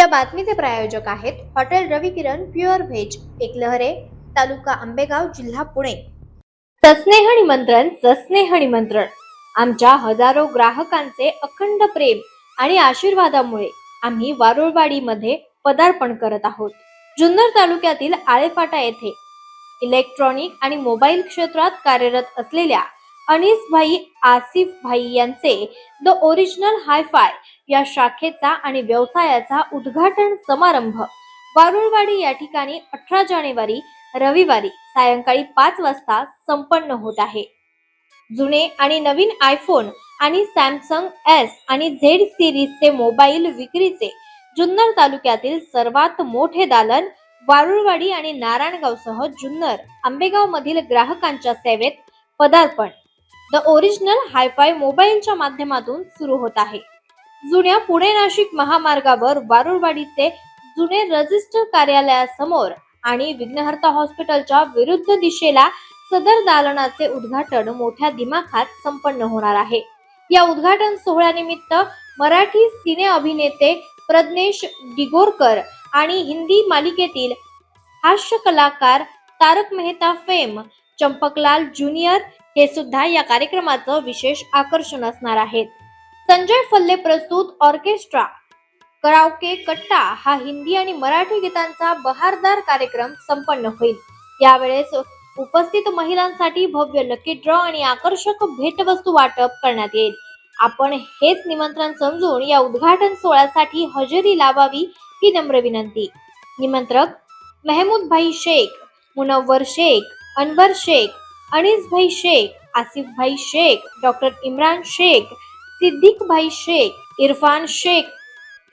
या बातमीचे प्रायोजक आहेत hotel Ravi Kiran pure veg Ekalhare taluka Ambegaon जिल्हा पुणे. सस्नेह निमंत्रण सस्नेह निमंत्रण. आमच्या हजारो ग्राहकांचे अखंड प्रेम आणि आशीर्वादामुळे आम्ही वारुळवाडीमध्ये पदार्पण करत आहोत. जुन्नर तालुक्यातील आळेफाटा येथे इलेक्ट्रॉनिक आणि मोबाईल क्षेत्रात कार्यरत असलेल्या अनिस भाई आसिफ भाई यांचे द ओरिजिनल हायफाय या शाखेचा आणि व्यवसायाचा उद्घाटन समारंभ वारुळवाडी या ठिकाणी अठरा जानेवारी रविवारी सायंकाळी पाच वाजता संपन्न होत आहे. जुने आणि नवीन आयफोन आणि सॅमसंग एस आणि झेड सिरीजचे मोबाईल विक्रीचे जुन्नर तालुक्यातील सर्वात मोठे दालन वारुळवाडी आणि नारायणगावसह जुन्नर आंबेगाव मधील ग्राहकांच्या सेवेत पदार्पण. द ओरिजिनल हायफाय मोबाईलच्या माध्यमातून सुरू होत आहे. जुन्या पुणे नाशिक महामार्गावर वारुळवाडीचे जुने रजिस्टर कार्यालयासमोर आणि विघ्नहर्ता हॉस्पिटलच्या विरुद्ध दिशेला सदर दालनाचे उद्घाटन मोठ्या दिमाखात संपन्न होणार आहे. या उद्घाटन सोहळ्यानिमित्त मराठी सिने अभिनेते प्रज्ञेश डिगोरकर आणि हिंदी मालिकेतील हास्य कलाकार तारक मेहता फेम चंपकलाल ज्युनियर हे सुद्धा या कार्यक्रमाचं विशेष आकर्षण असणार आहेत संजय फल्ले प्रस्तुत ऑर्केस्ट्रा. कराओके कट्टा हा हिंदी आणि मराठी गीतांचा बहारदार कार्यक्रम संपन्न होईल. यावेळेस उपस्थित महिलांसाठी भव्य लकी ड्रॉ आणि आकर्षक भेटवस्तू वाटप करण्यात येईल. आपण हेच निमंत्रण समजून या उद्घाटन सोहळ्यासाठी हजेरी लावावी ही नम्र विनंती. निमंत्रक मेहमूद भाई शेख मुनव्वर शेख अनवर शेख अनीस भाई शेख आसिफ भाई शेख डॉक्टर इम्रान शेख सिद्दीक भाई शेख इरफान शेख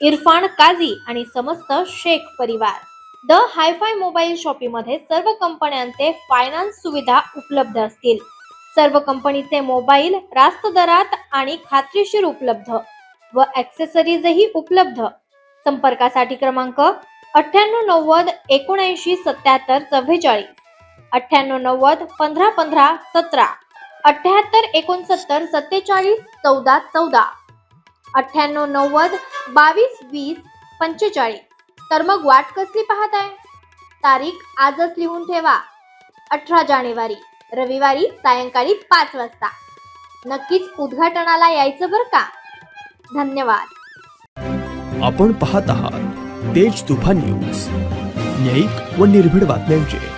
इरफान काझी आणि समस्त शेख परिवार. द हायफाय मोबाईल शॉपीमध्ये सर्व कंपन्यांचे फायनान्स सुविधा उपलब्ध असतील. सर्व कंपनीचे मोबाईल रास्त दरात आणि खात्रीशीर उपलब्ध व ॲक्सेसरीजही उपलब्ध. संपर्कासाठी क्रमांक अठ्ठ्याण्णव नव्वद एकोणऐंशी सत्याहत्तर चव्वेचाळीस. अठ्ठ्याण्णव नव्वद पंधरा पंधरा सतरा. अठ्ठ्याहत्तर एकोणसत्तर सत्तेचाळीस चौदा चौदा. अठ्ठ्याण्णव नव्वद बावीस वीस पंचेचाळीस. तर मग वाट कसली पाहताय? तारीख आजच लिहून ठेवा. अठरा जानेवारी रविवारी सायंकाळी पाच वाजता. नक्कीच उद्घाटनाला यायचं बरं का? धन्यवाद. आपण पाहत आहात तेज तुफान न्यूज. न्यायिक व निर्भीड बातम्यांचे.